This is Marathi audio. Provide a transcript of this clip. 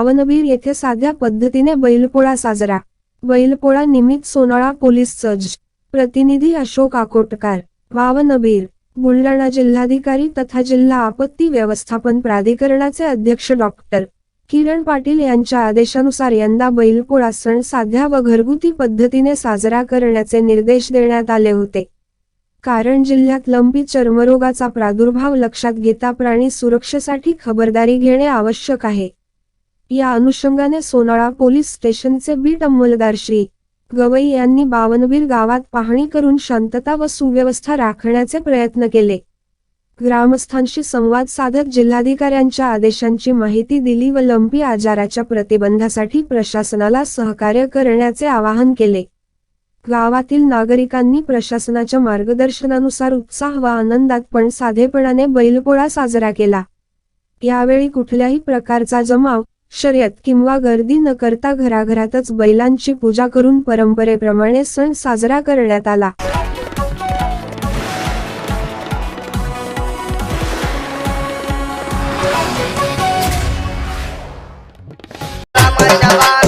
पावनबीर येथे साध्या पद्धतीने बैलपोळा साजरा. बैलपोळा निमित्त सोनाळा पोलीस सज्ज प्रतिनिधी अशोक आकोटकार वावनबीर बुलढाणा जिल्हाधिकारी तथा जिल्हा आपत्ती व्यवस्थापन प्राधिकरणाचे अध्यक्ष डॉक्टर किरण पाटील यांच्या आदेशानुसार यंदा बैलपोळा सण साध्या व घरगुती पद्धतीने साजरा करण्याचे निर्देश देण्यात आले होते. कारण जिल्ह्यात लंपी चर्मरोगाचा प्रादुर्भाव लक्षात घेता प्राणी सुरक्षेसाठी खबरदारी घेणे आवश्यक आहे. या अनुषंगाने सोनाळा पोलीस स्टेशनचे बीट अंमलदार श्री गवई यांनी बावनबीर गावात पाहणी करून शांतता व सुव्यवस्था राखण्याचे प्रयत्न केले. ग्रामस्थांशी संवाद साधत जिल्हाधिकाऱ्यांच्या आदेशांची माहिती दिली व लंपी आजाराच्या प्रतिबंधासाठी प्रशासनाला सहकार्य करण्याचे आवाहन केले. गावातील नागरिकांनी प्रशासनाच्या मार्गदर्शनानुसार उत्साह व आनंदात पण साधेपणाने बैलपोळा साजरा केला. यावेळी कुठल्याही प्रकारचा जमाव शर्यत किंवा गर्दी न करता घराघरातच बैलांची पूजा करून परंपरेप्रमाणे सण साजरा करण्यात आला Bye.